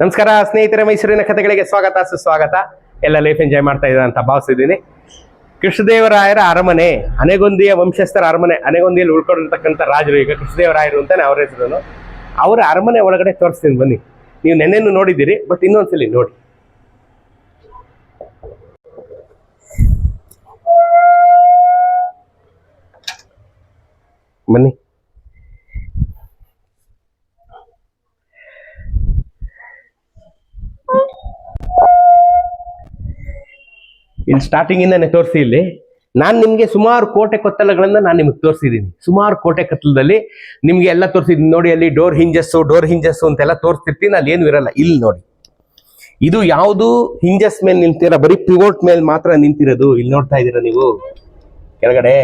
ನಮಸ್ಕಾರ, ಸ್ನೇಹಿತರೆ, ಮೈಸೂರಿನ ಕಥೆಗಳಿಗೆ ಸ್ವಾಗತ, ಸುಸ್ವಾಗತ. ಎಲ್ಲ ಲೈಫ್ ಎಂಜಾಯ್ ಮಾಡ್ತಾ ಇದ್ದಾರೆ ಅಂತ ಭಾವಿಸಿದ್ದೀನಿ ಕೃಷ್ಣದೇವರಾಯರ ಅರಮನೆ ಅನೆಗೊಂದಿಯ ವಂಶಸ್ಥರ ಅರಮನೆ ಅನೆಗೊಂದಿಯಲ್ಲಿ ಉಳ್ಕೊಂಡಿರ್ತಕ್ಕಂಥ ರಾಜರು ಈಗ ಕೃಷ್ಣದೇವರಾಯರು ಅಂತಾನೆ ಅವ್ರ ಹೆಸರು ಅವರ ಅರಮನೆ ಒಳಗಡೆ ತೋರಿಸ್ತೀನಿ ಬನ್ನಿ. ನೀವು ನೆನ್ನೆನೂ ನೋಡಿದ್ದೀರಿ, ಬಟ್ ಇನ್ನೊಂದ್ಸಲಿ ನೋಡಿ. ಬನ್ನಿ. ಇಲ್ಲಿ ಸ್ಟಾರ್ಟಿಂಗ್ ಇಂದಾನೆ ತೋರಿಸಿ ಇಲ್ಲಿ. ನಾನು ನಿಮಗೆ ಸುಮಾರು ಕೋಟೆ ಕೊತ್ತಲಗಳನ್ನ ನಾನು ನಿಮಗೆ ತೋರಿಸಿದ್ದೀನಿ ಸುಮಾರು ಕೋಟೆ ಕತ್ತಲದಲ್ಲಿ ನಿಮಗೆ ಎಲ್ಲ ತೋರಿಸಿದ್ದೀನಿ ನೋಡಿ ಅಲ್ಲಿ ಡೋರ್ ಹಿಂಜಸ್ಸು ಡೋರ್ ಹಿಂಜಸ್ಸು ಅಂತೆಲ್ಲ ತೋರಿಸ್ತಿರ್ತೀನಿ ಅಲ್ಲಿ ಏನು ಇರಲ್ಲ. ಇಲ್ಲಿ ನೋಡಿ. ಇದು ಯಾವುದು ಹಿಂಜಸ್ ಮೇಲೆ ನಿಂತಿರ, ಬರೀ ಪಿವೋಟ್ ಮೇಲೆ ಮಾತ್ರ ನಿಂತಿರೋದು? ಇಲ್ಲಿ ನೋಡ್ತಾ ಇದ್ದೀರಾ ನೀವು? ಕೆಳಗಡೆ.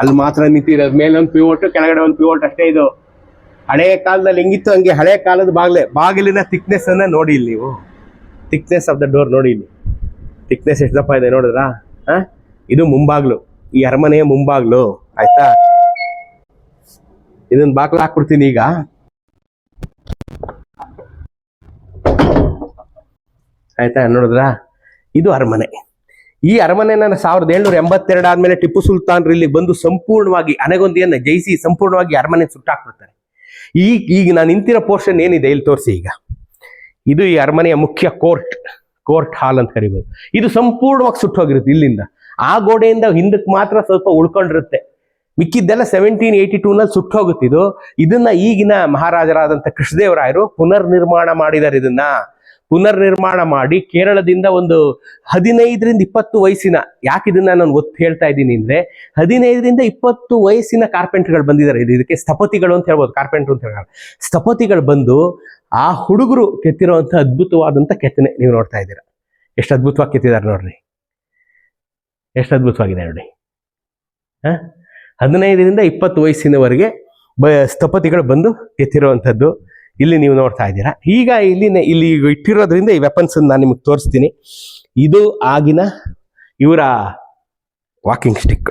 ಅಲ್ಲಿ ಮಾತ್ರ ನಿಂತಿರೋದು. ಮೇಲೊಂದು ಪಿವೋಟ್ ಕೆಳಗಡೆ ಒಂದು ಪಿವೋಟ್ ಅಷ್ಟೇ ಇದು. ಹಳೆ ಕಾಲದಲ್ಲಿ ಹೆಂಗಿತ್ತು ಹಂಗೆ? ಹಳೆ ಕಾಲದ ಬಾಗಿಲೆ, ಬಾಗಿಲಿನ ಥಿಕ್ನೆಸ್ ಅನ್ನ ನೋಡಿ ಇಲ್ಲಿ ನೀವು. ಥಿಕ್ನೆಸ್ ಆಫ್ ದ ಡೋರ್ ನೋಡಿ ಇಲ್ಲಿ. ಥಿಕ್ನೆಸ್ ಎಷ್ಟು ದಪ್ಪ ಇದೆ ನೋಡಿದ್ರಾ? ಇದು ಮುಂಬಾಗ್ಲು. ಈ ಅರಮನೆಯ ಮುಂಬಾಗ್ಲು. ಆಯ್ತಾ? ಇದನ್ನ ಬಾಗ್ಲು ಹಾಕ್ಬಿಡ್ತೀನಿ ಈಗ. ಆಯ್ತಾ, ನೋಡಿದ್ರಾ? ಇದು ಅರಮನೆ. ಈ ಅರಮನೆನ ಸಾವಿರದ ಏಳ್ನೂರ ಎಂಬತ್ತೆರಡು ಆದ್ಮೇಲೆ ಟಿಪ್ಪು ಸುಲ್ತಾನ್ರು ಇಲ್ಲಿ ಬಂದು ಸಂಪೂರ್ಣವಾಗಿ ಅನೆಗೊಂದಿಯನ್ನ ಜಯಿಸಿ ಸಂಪೂರ್ಣವಾಗಿ ಅರಮನೆ ಸುಟ್ಟಾಕ್ಬಿಡ್ತಾರೆ. ಈಗ ಈಗ ನಾನು ನಿಂತಿರೋ ಪೋರ್ಷನ್ ಏನಿದೆ ಇಲ್ಲಿ ತೋರಿಸಿ ಈಗ. ಇದು ಈ ಅರಮನೆಯ ಮುಖ್ಯ ಕೋರ್ಟ್ ಕೋರ್ಟ್ ಹಾಲ್ ಅಂತ ಕರಿಬೋದು. ಇದು ಸಂಪೂರ್ಣವಾಗಿ ಸುಟ್ಟೋಗಿರುತ್ತೆ ಇಲ್ಲಿಂದ. ಆ ಗೋಡೆಯಿಂದ ಹಿಂದಕ್ಕೆ ಮಾತ್ರ ಸ್ವಲ್ಪ ಉಳ್ಕೊಂಡಿರುತ್ತೆ. ಮಿಕ್ಕಿದ್ದೆಲ್ಲ ಸೆವೆಂಟೀನ್ ಏಯ್ಟಿ ಟೂನಲ್ಲಿ ಸುಟ್ಟು ಇದು. ಇದನ್ನ ಈಗಿನ ಮಹಾರಾಜರಾದಂಥ ಕೃಷ್ಣದೇವರಾಯರು ಪುನರ್ ನಿರ್ಮಾಣ ಮಾಡಿದ್ದಾರೆ ಇದನ್ನ. ಪುನರ್ ನಿರ್ಮಾಣ ಮಾಡಿ ಕೇರಳದಿಂದ ಒಂದು ಹದಿನೈದರಿಂದ ಇಪ್ಪತ್ತು ವಯಸ್ಸಿನ, ಯಾಕೆ ಇದನ್ನ ನಾನು ಒತ್ತು ಹೇಳ್ತಾ ಇದ್ದೀನಿ ಅಂದ್ರೆ ಹದಿನೈದರಿಂದ ಇಪ್ಪತ್ತು ವಯಸ್ಸಿನ ಕಾರ್ಪೆಂಟ್ಗಳು ಬಂದಿದ್ದಾರೆ. ಇದು ಇದಕ್ಕೆ ಸ್ಥಪತಿಗಳು ಅಂತ ಹೇಳ್ಬೋದು, ಕಾರ್ಪೆಂಟ್ರು ಅಂತ ಹೇಳ್ತಾರೆ. ಸ್ಥಪತಿಗಳು ಬಂದು ಆ ಹುಡುಗರು ಕೆತ್ತಿರುವಂಥ ಅದ್ಭುತವಾದಂಥ ಕೆತ್ತನೆ ನೀವು ನೋಡ್ತಾ ಇದ್ದೀರಾ. ಎಷ್ಟು ಅದ್ಭುತವಾಗಿ ಕೆತ್ತಿದ್ದಾರೆ ನೋಡ್ರಿ. ಎಷ್ಟು ಅದ್ಭುತವಾಗಿದೆ ನೋಡಿ. ಹಾಂ? ಹದಿನೈದರಿಂದ ಇಪ್ಪತ್ತು ವಯಸ್ಸಿನವರೆಗೆ ಬ ಸ್ಥಪತಿಗಳು ಬಂದು ಕೆತ್ತಿರುವಂಥದ್ದು ಇಲ್ಲಿ ನೀವು ನೋಡ್ತಾ ಇದ್ದೀರಾ? ಈಗ ಇಲ್ಲಿ ಇಲ್ಲಿ ಇಟ್ಟಿರೋದ್ರಿಂದ ಈ ವೆಪನ್ಸ್ ನಾನು ನಿಮಗೆ ತೋರಿಸ್ತೀನಿ. ಇದು ಆಗಿನ ಇವರ ವಾಕಿಂಗ್ ಸ್ಟಿಕ್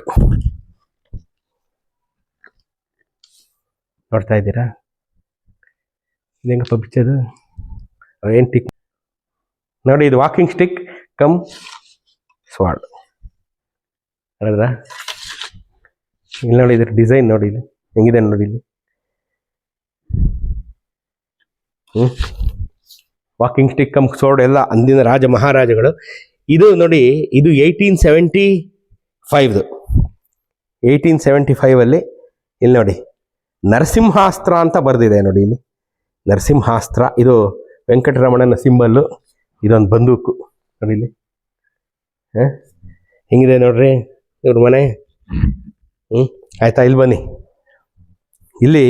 ನೋಡ್ತಾ ಇದ್ದೀರಾ? ಹೆಂಗಪ್ಪ ಬಿಚ್ಚದು ಏನು ಟಿಕ್ ನೋಡಿ, ಇದು ವಾಕಿಂಗ್ ಸ್ಟಿಕ್ ಕಮ್ ಸ್ವಾಡ್ ನೋಡಿದ್ರ ಇಲ್ಲಿ ನೋಡಿ, ಇದ್ರ ಡಿಸೈನ್ ನೋಡಿ ಇಲ್ಲಿ. ಹೆಂಗಿದೆ ನೋಡಿ ಇಲ್ಲಿ? ವಾಕಿಂಗ್ ಸ್ಟಿಕ್ ಕಮ್ ಸೋಡ್ ಎಲ್ಲ ಅಂದಿನ ರಾಜ ಮಹಾರಾಜಗಳು. ಇದು ನೋಡಿ, ಇದು ಏಯ್ಟೀನ್ ಸೆವೆಂಟಿ ಫೈವ್ದು ಏಯ್ಟೀನ್ ಸೆವೆಂಟಿ ಫೈವಲ್ಲಿ ಇಲ್ಲಿ ನೋಡಿ, ನರಸಿಂಹಾಸ್ತ್ರ ಅಂತ ಬರೆದಿದೆ ನೋಡಿ ಇಲ್ಲಿ. ನರಸಿಂಹಾಸ್ತ್ರ, ಇದು ವೆಂಕಟರಮಣನ ಸಿಂಬಲ್ಲು ಇದೊಂದು ಬಂದೂಕು. ನೋಡಿ ಇಲ್ಲಿ. ಹಿಂಗಿದೆ ಹೆಂಗಿದೆ ನೋಡ್ರಿ ಇವ್ರ ಮನೆ? ಹ್ಞೂ ಆಯಿತಾ, ಇಲ್ಲಿ ಬನ್ನಿ. ಇಲ್ಲಿ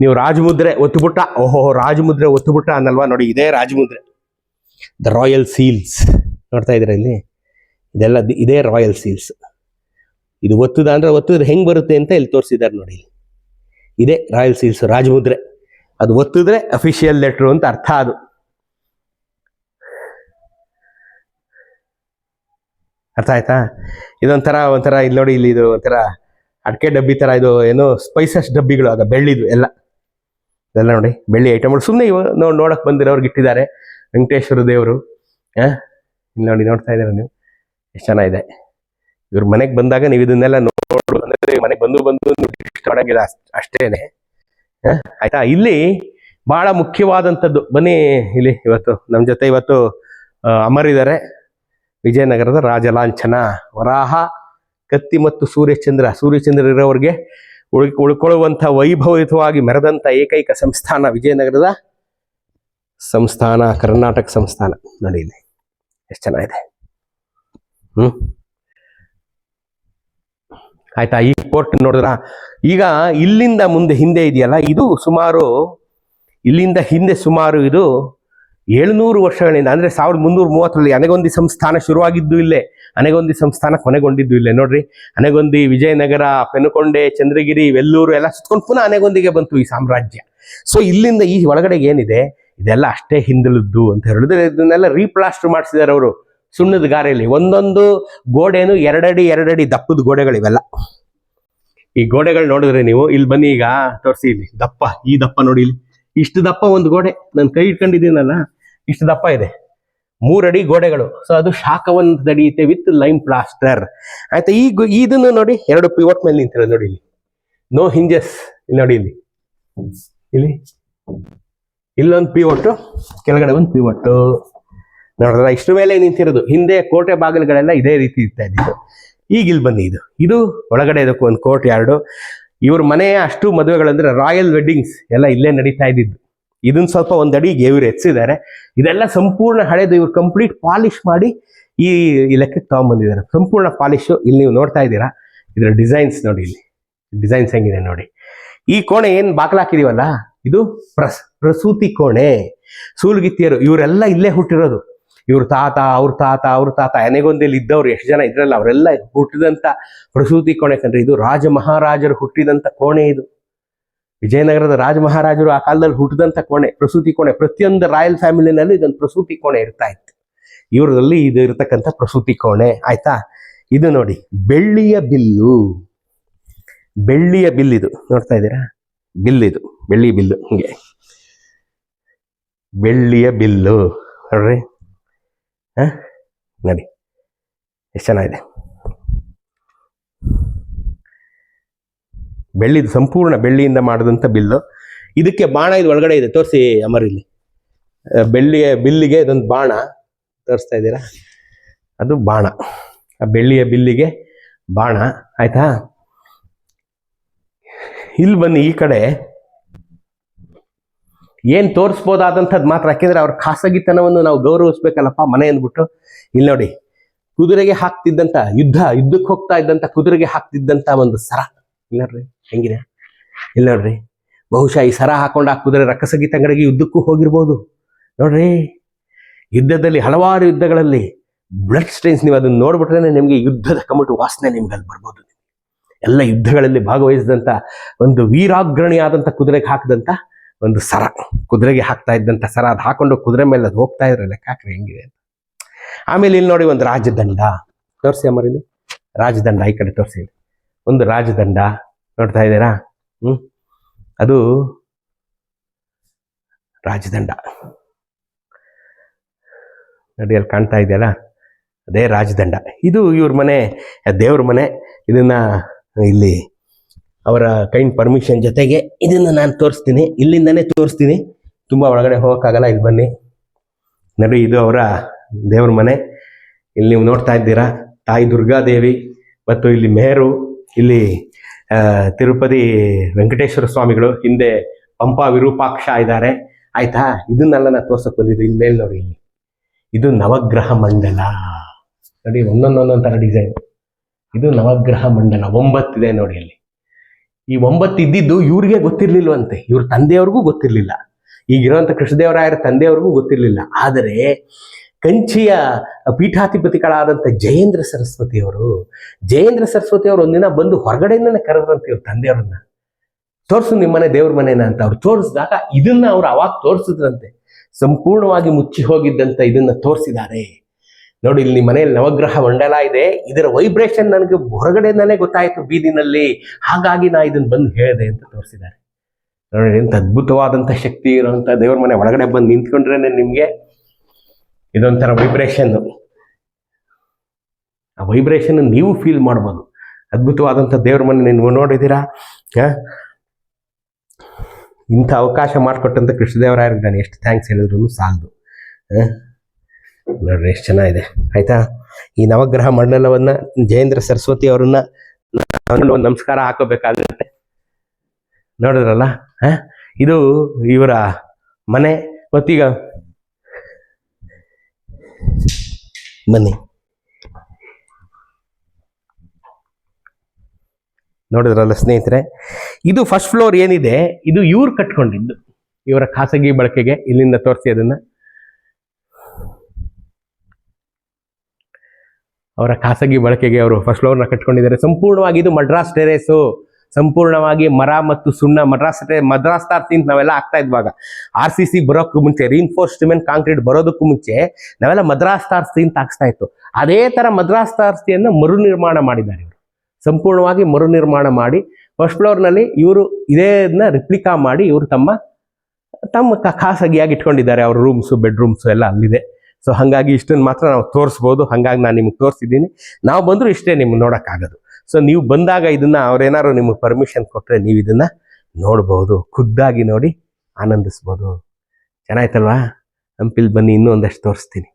ನೀವು ರಾಜಮುದ್ರೆ ಒತ್ತುಬಿಟ್ಟ, ಓಹೋ, ರಾಜಮುದ್ರೆ ಒತ್ತುಬಿಟ್ಟ ಅನ್ನಲ್ವಾ? ನೋಡಿ, ಇದೇ ರಾಜಮುದ್ರೆ. ದ ರಾಯಲ್ ಸೀಲ್ಸ್ ನೋಡ್ತಾ ಇದ್ದೀರಾ ಇಲ್ಲಿ? ಇದೆಲ್ಲ ಇದೇ ರಾಯಲ್ ಸೀಲ್ಸ್ ಇದು ಒತ್ತುದ ಅಂದರೆ ಒತ್ತಿದ್ರೆ ಹೆಂಗೆ ಬರುತ್ತೆ ಅಂತ ಇಲ್ಲಿ ತೋರಿಸಿದ್ದಾರೆ ನೋಡಿ ಇದೇ ರಾಯಲ್ ಸೀಲ್ಸ್ ರಾಜಮುದ್ರೆ. ಅದು ಒತ್ತಿದ್ರೆ ಅಫಿಷಿಯಲ್ ಲೆಟ್ರು ಅಂತ ಅರ್ಥ ಅದು. ಅರ್ಥ ಆಯ್ತಾ? ಇದೊಂಥರ, ಒಂಥರ ಇಲ್ಲಿ ನೋಡಿ, ಇಲ್ಲಿ ಇದು ಒಂಥರ ಅಡಿಕೆ ಡಬ್ಬಿ ಥರ ಇದು, ಏನು ಸ್ಪೈಸಸ್ ಡಬ್ಬಿಗಳು ಆಗ ಬೆಳ್ಳಿದು ಎಲ್ಲ. ಇದೆಲ್ಲ ನೋಡಿ ಬೆಳ್ಳಿ ಐಟಮ್ಗಳು ಸುಮ್ಮನೆ ಇವ ನೋಡಿ ನೋಡಕ್ ಬಂದಿರೋರ್ಗೆ ಇಟ್ಟಿದ್ದಾರೆ. ವೆಂಕಟೇಶ್ವರ ದೇವರು. ಹಾಂ? ಇಲ್ಲಿ ನೋಡಿ ನೋಡ್ತಾ ಇದ್ದಾರೆ ನೀವು? ಎಷ್ಟು ಚೆನ್ನಾಗಿದೆ. ಇವ್ರ ಮನೆಗೆ ಬಂದಾಗ ನೀವು ಇದನ್ನೆಲ್ಲ ನೋಡು. ಅಂದ್ರೆ ಮನೆಗೆ ಬಂದು ಬಂದು ಇಷ್ಟ ಅಷ್ಟ್- ಅಷ್ಟೇನೆ. ಆಯ್ತಾ? ಇಲ್ಲಿ ಬಹಳ ಮುಖ್ಯವಾದಂಥದ್ದು. ಬನ್ನಿ ಇಲ್ಲಿ ಇವತ್ತು ನಮ್ಮ ಜೊತೆ ಇವತ್ತು ಅಮರ್ ಅಮರಿದ್ದಾರೆ ವಿಜಯನಗರದ ರಾಜಲಾಂಛನ. ವರಾಹ, ಕತ್ತಿ ಮತ್ತು ಸೂರ್ಯಚಂದ್ರ. ಸೂರ್ಯಚಂದ್ರ ಇರೋರಿಗೆ ಉಳ್, ಉಳ್ಕೊಳ್ಳುವಂಥ ವೈಭವಯುತವಾಗಿ ಮೆರೆದಂಥ ಏಕೈಕ ಸಂಸ್ಥಾನ ವಿಜಯನಗರದ ಸಂಸ್ಥಾನ, ಕರ್ನಾಟಕ ಸಂಸ್ಥಾನ ನೋಡಿ ಇಲ್ಲಿ. ಎಷ್ಟು ಚೆನ್ನಾಗಿದೆ. ಹ್ಮ್. ಆಯ್ತಾ, ಈ ಕೋರ್ಟ್ ನೋಡಿದ್ರ ಈಗ ಇಲ್ಲಿಂದ ಮುಂದೆ ಹಿಂದೆ ಇದೆಯಲ್ಲ, ಇದು ಸುಮಾರು, ಇಲ್ಲಿಂದ ಹಿಂದೆ ಸುಮಾರು ಇದು ಏಳ್ನೂರು ವರ್ಷಗಳಿಂದ, ಅಂದ್ರೆ ಸಾವಿರದ ಮುನ್ನೂರ ಮೂವತ್ತರಲ್ಲಿ ಅನೆಗೊಂದಿ ಸಂಸ್ಥಾನ ಶುರುವಾಗಿದ್ದು ಇಲ್ಲೇ. ಅನೆಗೊಂದಿ ಸಂಸ್ಥಾನ ಕೊನೆಗೊಂಡಿದ್ದು ಇಲ್ಲೇ. ನೋಡ್ರಿ ಅನೆಗೊಂದಿ ವಿಜಯನಗರ, ಪೆನುಕೊಂಡೆ, ಚಂದ್ರಗಿರಿ, ವೆಲ್ಲೂರು ಎಲ್ಲ ಸುತ್ಕೊಂಡು ಪುನಃ ಅನೆಗೊಂದಿಗೆ ಬಂತು ಈ ಸಾಮ್ರಾಜ್ಯ. ಸೊ ಇಲ್ಲಿಂದ ಈ ಒಳಗಡೆ ಏನಿದೆ? ಇದೆಲ್ಲ ಅಷ್ಟೇ ಹಿಂದಲದ್ದು ಅಂತ ಹೇಳಿದ್ರೆ ಇದನ್ನೆಲ್ಲ ರೀಪ್ಲಾಸ್ಟರ್ ಮಾಡಿಸಿದ್ದಾರೆ ಅವರು. ಸುಣ್ಣದ ಗಾರೆಯಲ್ಲಿ ಒಂದೊಂದು ಗೋಡೆನು ಎರಡಡಿ ಎರಡಡಿ ದಪ್ಪದ ಗೋಡೆಗಳಿವೆಲ್ಲ. ಈ ಗೋಡೆಗಳು ನೋಡಿದ್ರೆ ನೀವು ಇಲ್ಲಿ ಬನ್ನಿ ಈಗ, ತೋರಿಸಿ ಇಲ್ಲಿ. ದಪ್ಪ, ಈ ದಪ್ಪ ನೋಡಿ ಇಲ್ಲಿ. ಇಷ್ಟು ದಪ್ಪ ಒಂದು ಗೋಡೆ. ನಾನು ಕೈ ಇಟ್ಕೊಂಡಿದ್ದೀನಲ್ಲ, ಇಷ್ಟು ದಪ್ಪ ಇದೆ. ಮೂರಡಿ ಗೋಡೆಗಳು. ಸೊ ಅದು ಶಾಖವನ್ನು ತಡೆಯುತ್ತೆ ವಿತ್ ಲೈಮ್ ಪ್ಲಾಸ್ಟರ್ ಆಯ್ತಾ, ಈ ಇದನ್ನು ನೋಡಿ ಎರಡು ಪಿವಟ್ ಮೇಲೆ ನಿಂತಿರೋದು ನೋಡಿ ಇಲ್ಲಿ. ನೋ ಹಿಂಜಸ್ ಇಲ್ಲಿ ನೋಡಿ ಇಲ್ಲಿ. ಇಲ್ಲಿ. ಇಲ್ಲೊಂದು ಪಿವೊಟ್ಟು ಕೆಳಗಡೆ ಒಂದು ಪಿವೊಟ್ಟು ನೋಡಿದ್ರ, ಇಷ್ಟು ಮೇಲೆ ನಿಂತಿರೋದು. ಹಿಂದೆ ಕೋಟೆ ಬಾಗಿಲುಗಳೆಲ್ಲ ಇದೇ ರೀತಿ ಇರ್ತಾ ಇದ್ದಿದ್ದು. ಈಗ ಇಲ್ಲಿ ಬನ್ನಿ ಇದು. ಇದು ಒಳಗಡೆ ಇದಕ್ಕೂ ಒಂದು ಕೋರ್ಟ್ ಯಾರ್ಡು ಇವ್ರ ಮನೆಯ ಅಷ್ಟು ಮದುವೆಗಳಂದ್ರೆ ರಾಯಲ್ ವೆಡ್ಡಿಂಗ್ಸ್ ಎಲ್ಲ ಇಲ್ಲೇ ನಡೀತಾ ಇದ್ದಿದ್ದು. ಇದನ್ನ ಸ್ವಲ್ಪ ಒಂದಡಿ ಗೇವ್ರು ಎತ್ಸಿದ್ದಾರೆ ಇದೆಲ್ಲ ಸಂಪೂರ್ಣ ಹಳೆದು, ಇವ್ರು ಕಂಪ್ಲೀಟ್ ಪಾಲಿಶ್ ಮಾಡಿ ಈ ಲೆಕ್ಕಕ್ಕೆ ತಗೊಂಬಂದಿದ್ದಾರೆ. ಸಂಪೂರ್ಣ ಪಾಲಿಶು ಇಲ್ಲಿ ನೀವು ನೋಡ್ತಾ ಇದ್ದೀರಾ. ಇದರ ಡಿಸೈನ್ಸ್ ನೋಡಿ ಇಲ್ಲಿ. ಡಿಸೈನ್ಸ್ ಹೆಂಗಿದೆ ನೋಡಿ. ಈ ಕೋಣೆ ಏನ್ ಬಾಕ್ಲಾಕಿದೀವಲ್ಲ ಇದು ಪ್ರಸ್, ಪ್ರಸೂತಿ ಕೋಣೆ. ಸೂಲ್ಗಿತ್ತಿಯರು, ಇವರೆಲ್ಲ ಇಲ್ಲೇ ಹುಟ್ಟಿರೋದು. ಇವ್ರ ತಾತ, ಅವ್ರ ತಾತ ಅವ್ರ ತಾತ ಎನೆಗೊಂದಿಲ್ಲಿ ಇದ್ದವ್ರು, ಎಷ್ಟು ಜನ ಇದ್ರಲ್ಲ, ಅವರೆಲ್ಲ ಹುಟ್ಟಿದಂತ ಪ್ರಸೂತಿ ಕೋಣೆ ಕಂಡ್ರೆ ಇದು ರಾಜ ಮಹಾರಾಜರು ಹುಟ್ಟಿದಂತ ಕೋಣೆ ಇದು. ವಿಜಯನಗರದ ರಾಜ ಮಹಾರಾಜರು ಆ ಕಾಲದಲ್ಲಿ ಹುಟ್ಟಿದಂಥ ಕೋಣೆ, ಪ್ರಸೂತಿ ಕೋಣೆ. ಪ್ರತಿಯೊಂದು ರಾಯಲ್ ಫ್ಯಾಮಿಲಿನಲ್ಲಿ ಇದೊಂದು ಪ್ರಸೂತಿ ಕೋಣೆ ಇರ್ತಾ ಇತ್ತು. ಇವರಲ್ಲಿ ಇದು ಇರತಕ್ಕಂಥ ಪ್ರಸೂತಿ ಕೋಣೆ, ಆಯ್ತಾ? ಇದು ನೋಡಿ, ಬೆಳ್ಳಿಯ ಬಿಲ್ಲು. ಬೆಳ್ಳಿಯ ಬಿಲ್ ಇದು. ನೋಡ್ತಾ ಇದ್ದೀರಾ? ಬಿಲ್ ಇದು. ಬೆಳ್ಳಿ ಬಿಲ್ಲು ಹಿಂಗೆ. ಬೆಳ್ಳಿಯ ಬಿಲ್ಲು. ನೋಡ್ರಿ. ಹ? ನೋಡಿ. ಎಷ್ಟು ಚೆನ್ನಾಗಿದೆ. ಬೆಳ್ಳಿದು, ಸಂಪೂರ್ಣ ಬೆಳ್ಳಿಯಿಂದ ಮಾಡಿದಂಥ ಬಿಲ್ಲು ಇದಕ್ಕೆ ಬಾಣ ಇದು ಒಳಗಡೆ ಇದೆ, ತೋರಿಸಿ ಅಮರ್ ಇಲ್ಲಿ. ಬೆಳ್ಳಿಯ ಬಿಲ್ಲಿಗೆ ಇದೊಂದು ಬಾಣ. ತೋರಿಸ್ತಾ ಇದ್ದೀರಾ? ಅದು ಬಾಣ. ಆ ಬೆಳ್ಳಿಯ ಬಿಲ್ಲಿಗೆ ಬಾಣ. ಆಯ್ತಾ? ಇಲ್ಲಿ ಬನ್ನಿ, ಈ ಕಡೆ. ಏನು ತೋರಿಸ್ಬೋದಾದಂಥದ್ದು ಮಾತ್ರ, ಯಾಕೆಂದ್ರೆ ಅವ್ರ ಖಾಸಗಿತನವನ್ನು ನಾವು ಗೌರವಿಸ್ಬೇಕಲ್ಲಪ್ಪ, ಮನೆ ಅಂದ್ಬಿಟ್ಟು. ಇಲ್ಲಿ ನೋಡಿ, ಕುದುರೆಗೆ ಹಾಕ್ತಿದ್ದಂಥ ಯುದ್ಧ, ಯುದ್ಧಕ್ಕೆ ಹೋಗ್ತಾ ಇದ್ದಂಥ ಕುದುರೆಗೆ ಹಾಕ್ತಿದ್ದಂಥ ಒಂದು ಸರ. ಇಲ್ಲ ನೋಡ್ರಿ ಹೆಂಗಿದೆ? ಇಲ್ಲ ನೋಡ್ರಿ ಬಹುಶಃ ಈ ಸರ ಹಾಕೊಂಡು ಹಾಕುದ್ರೆ ಕುದುರೆ ರಕ್ಕಸಗಿ ತಂಗಡಿಗೆ ಯುದ್ಧಕ್ಕೂ ಹೋಗಿರ್ಬೋದು. ನೋಡ್ರಿ, ಯುದ್ಧದಲ್ಲಿ ಹಲವಾರು ಯುದ್ಧಗಳಲ್ಲಿ ಬ್ಲಡ್ ಸ್ಟೈನ್ಸ್ ನೀವು ಅದನ್ನ ನೋಡ್ಬಿಟ್ರೆ ನಿಮಗೆ ಯುದ್ಧದ ಕಮಟು ವಾಸನೆ ನಿಮ್ಗೆ ಅಲ್ಲಿ ಬರ್ಬೋದು ಎಲ್ಲ ಯುದ್ಧಗಳಲ್ಲಿ ಭಾಗವಹಿಸಿದಂತ ಒಂದು ವೀರಾಗ್ರಣಿ ಆದಂತ ಕುದುರೆಗೆ ಹಾಕಿದಂತ ಒಂದು ಸರ. ಕುದುರೆಗೆ ಹಾಕ್ತಾ ಇದ್ದಂತ ಸರ ಅದು ಹಾಕೊಂಡು ಕುದುರೆ ಮೇಲೆ ಅದು ಹೋಗ್ತಾ ಇದ್ರೆ ಲೆಕ್ಕ ಹಾಕ್ರಿ ಹೆಂಗಿದೆ ಅಂತ. ಆಮೇಲೆ ಇಲ್ಲಿ ನೋಡಿ ಒಂದು ರಾಜದಂಡ. ತೋರಿಸಿ ಅಮ್ಮರ್ ರಾಜದಂಡ ಈ ಕಡೆ ತೋರಿಸಿ ಒಂದು ರಾಜದಂಡ. ನೋಡ್ತಾ ಇದ್ದೀರಾ? ಹ್ಮ್. ಅದು ರಾಜದಂಡ. ನೋಡಿ ಅಲ್ಲಿ ಕಾಣ್ತಾ ಇದೆಯಲ್ಲ? ಅದೇ ರಾಜದಂಡ. ಇದು ಇವ್ರ ಮನೆ, ದೇವ್ರ ಮನೆ. ಇದನ್ನ ಇಲ್ಲಿ ಅವರ ಕೈಂಡ್ ಪರ್ಮಿಷನ್ ಜೊತೆಗೆ ಇದನ್ನ ನಾನು ತೋರಿಸ್ತೀನಿ. ಇಲ್ಲಿಂದನೇ ತೋರಿಸ್ತೀನಿ. ತುಂಬಾ ಒಳಗಡೆ ಹೋಗೋಕ್ಕಾಗಲ್ಲ, ಇಲ್ಲಿ ಬನ್ನಿ. ನೋಡಿ, ಇದು ಅವರ ದೇವ್ರ ಮನೆ. ಇಲ್ಲಿ ನೀವು ನೋಡ್ತಾ ಇದ್ದೀರಾ? ತಾಯಿ ದುರ್ಗಾದೇವಿ ಮತ್ತು ಇಲ್ಲಿ ಮೇರು. ಇಲ್ಲಿ ತಿರುಪತಿ ವೆಂಕಟೇಶ್ವರ ಸ್ವಾಮಿಗಳು ಹಿಂದೆ ಪಂಪಾ ವಿರೂಪಾಕ್ಷ ಇದ್ದಾರೆ. ಆಯ್ತಾ? ಇದನ್ನೆಲ್ಲ ನಾನು ತೋರ್ಸಕ್ ಬಂದಿದ್ದು ಇಲ್ಲಿ ನೋಡಿ ಇಲ್ಲಿ. ಇದು ನವಗ್ರಹ ಮಂಡಲ. ನೋಡಿ ಒಂದೊಂದೊಂದೊಂದು ಥರ ಡಿಸೈನ್. ಇದು ನವಗ್ರಹ ಮಂಡಲ. ಒಂಬತ್ತಿದೆ ನೋಡಿ ಅಲ್ಲಿ ಈ ಒಂಬತ್ತು ಇದ್ದಿದ್ದು ಇವ್ರಿಗೆ ಗೊತ್ತಿರ್ಲಿಲ್ವಂತೆ. ಇವ್ರ ತಂದೆಯವ್ರಿಗೂ ಗೊತ್ತಿರ್ಲಿಲ್ಲ. ಈಗಿರುವಂತ ಕೃಷ್ಣದೇವರಾಯರ ತಂದೆಯವ್ರಿಗೂ ಗೊತ್ತಿರಲಿಲ್ಲ. ಆದರೆ ಕಂಚಿಯ ಪೀಠಾಧಿಪತಿಗಳಾದಂಥ ಜಯೇಂದ್ರ ಸರಸ್ವತಿಯವರು ಜಯೇಂದ್ರ ಸರಸ್ವತಿ ಅವರು ಒಂದಿನ ಬಂದು ಹೊರಗಡೆಯಿಂದನೇ ಕರೆದ್ರಂತೆ ಇವ್ರ ತಂದೆಯವ್ರನ್ನ ತೋರ್ಸು ನಿಮ್ಮನೆ ದೇವ್ರ ಮನೇನ ಅಂತ ಅವ್ರು ತೋರಿಸಿದಾಗ ಇದನ್ನ ಅವ್ರು ಅವಾಗ ತೋರಿಸಿದ್ರಂತೆ. ಸಂಪೂರ್ಣವಾಗಿ ಮುಚ್ಚಿ ಹೋಗಿದ್ದಂತ ಇದನ್ನ ತೋರಿಸಿದ್ದಾರೆ. ನೋಡಿ, ಇಲ್ಲಿ ಮನೆಯಲ್ಲಿ ನವಗ್ರಹ ಮಂಡಲ ಇದೆ. ಇದರ ವೈಬ್ರೇಷನ್ ನನಗೆ ಹೊರಗಡೆಯಿಂದಲೇ ಗೊತ್ತಾಯಿತು ಬೀದಿನಲ್ಲಿ. ಹಾಗಾಗಿ ನಾ ಇದನ್ನ ಬಂದು ಹೇಳಿದೆ ಅಂತ ತೋರಿಸಿದ್ದಾರೆ. ನೋಡಿ, ಎಂತ ಅದ್ಭುತವಾದಂತ ಶಕ್ತಿ ಇರುವಂತ ದೇವ್ರ ಮನೆ ಒಳಗಡೆ ಬಂದು ನಿಂತ್ಕೊಂಡ್ರೇನೆ ನಿಮ್ಗೆ ಇದೊಂಥರ ವೈಬ್ರೇಷನ್ ಆ ವೈಬ್ರೇಷನ್ ನೀವು ಫೀಲ್ ಮಾಡ್ಬೋದು. ಅದ್ಭುತವಾದಂಥ ದೇವ್ರ ಮನೆ ನೀವು ನೋಡಿದ್ದೀರಾ? ಇಂಥ ಅವಕಾಶ ಮಾಡಿಕೊಟ್ಟಂಥ ಕೃಷ್ಣದೇವರಾಯರಿಗೆ ನಾನು ಎಷ್ಟು ಥ್ಯಾಂಕ್ಸ್ ಹೇಳಿದ್ರು ಸಾಲದು? ನೋಡ್ರಿ, ಎಷ್ಟು ಚೆನ್ನಾಗಿದೆ. ಆಯ್ತಾ? ಈ ನವಗ್ರಹ ಮಂಡಲವನ್ನ ಜಯೇಂದ್ರ ಸರಸ್ವತಿ ಅವರನ್ನ ಒಂದು ನಮಸ್ಕಾರ ಹಾಕೋಬೇಕಾಗುತ್ತೆ. ನೋಡಿದ್ರಲ್ಲ? ಇದು ಇವರ ಮನೆ. ಮತ್ತೀಗ ಬನ್ನಿ. ನೋಡಿದ್ರಲ್ಲ ಸ್ನೇಹಿತರೆ, ಇದು ಫಸ್ಟ್ ಫ್ಲೋರ್ ಏನಿದೆ, ಇದು ಇವ್ರು ಕಟ್ಕೊಂಡಿದ್ದು. ಇವರ ಖಾಸಗಿ ಬಳಕೆಗೆ ಇಲ್ಲಿಂದ ತೋರಿಸಿ ಅದನ್ನ. ಅವರ ಖಾಸಗಿ ಬಳಕೆಗೆ ಅವರು ಫಸ್ಟ್ ಫ್ಲೋರ್ನ ಕಟ್ಕೊಂಡಿದ್ದಾರೆ. ಸಂಪೂರ್ಣವಾಗಿ ಇದು ಮಡ್ರಾಸ್ ಟೆರೇಸು. ಸಂಪೂರ್ಣವಾಗಿ ಮರ ಮತ್ತು ಸುಣ್ಣ, ಮದ್ರಾಸ್ ಮದ್ರಾಸ್ ಸ್ಟಾರ್ ತಿಂತ ನಾವೆಲ್ಲ ಆಗ್ತಾ ಇದ್ವಾಗ. ಆರ್ ಸಿ ಸಿ ಬರೋಕ್ಕೂ ಮುಂಚೆ ರೀನ್ಫೋರ್ಸ್ ಸಿಮೆಂಟ್ ಕಾಂಕ್ರೀಟ್ ಬರೋದಕ್ಕೂ ಮುಂಚೆ ನಾವೆಲ್ಲ ಮದ್ರಾಸ್ ತಾರ್ ತಿಂತ ಹಾಕ್ಸ್ತಾ ಇತ್ತು. ಅದೇ ತರ ಮದ್ರಾಸ್ ತಾರ್ಸಿಯನ್ನು ಮರು ನಿರ್ಮಾಣ ಮಾಡಿದ್ದಾರೆ ಇವರು. ಸಂಪೂರ್ಣವಾಗಿ ಮರು ನಿರ್ಮಾಣ ಮಾಡಿ ಫಸ್ಟ್ ಫ್ಲೋರ್ನಲ್ಲಿ ಇವರು ಇದೇನ ರಿಪ್ಲಿಕಾ ಮಾಡಿ ಇವರು ತಮ್ಮ ತಮ್ಮ ಖಾಸಗಿಯಾಗಿ ಇಟ್ಕೊಂಡಿದ್ದಾರೆ ಅವ್ರ ರೂಮ್ಸು ಬೆಡ್ರೂಮ್ಸು ಎಲ್ಲ ಅಲ್ಲಿದೆ. ಸೊ ಹಾಗಾಗಿ ಇಷ್ಟನ್ನು ಮಾತ್ರ ನಾವು ತೋರಿಸ್ಬೋದು. ಹಾಗಾಗಿ ನಾನು ನಿಮ್ಗೆ ತೋರಿಸಿದ್ದೀನಿ. ನಾವು ಬಂದರೂ ಇಷ್ಟೇ ನಿಮ್ಗೆ ನೋಡೋಕ್ಕಾಗೋದು. ಸೊ ನೀವು ಬಂದಾಗ ಇದನ್ನು ಅವ್ರೇನಾದ್ರು ನಿಮಗೆ ಪರ್ಮಿಷನ್ ಕೊಟ್ಟರೆ ನೀವು ಇದನ್ನು ನೋಡ್ಬೋದು. ಖುದ್ದಾಗಿ ನೋಡಿ ಆನಂದಿಸ್ಬೋದು. ಚೆನ್ನಾಯ್ತಲ್ವಾ? ಹಂಪಿಲ್ ಬನ್ನಿ, ಇನ್ನೂ ಒಂದಷ್ಟು ತೋರಿಸ್ತೀನಿ.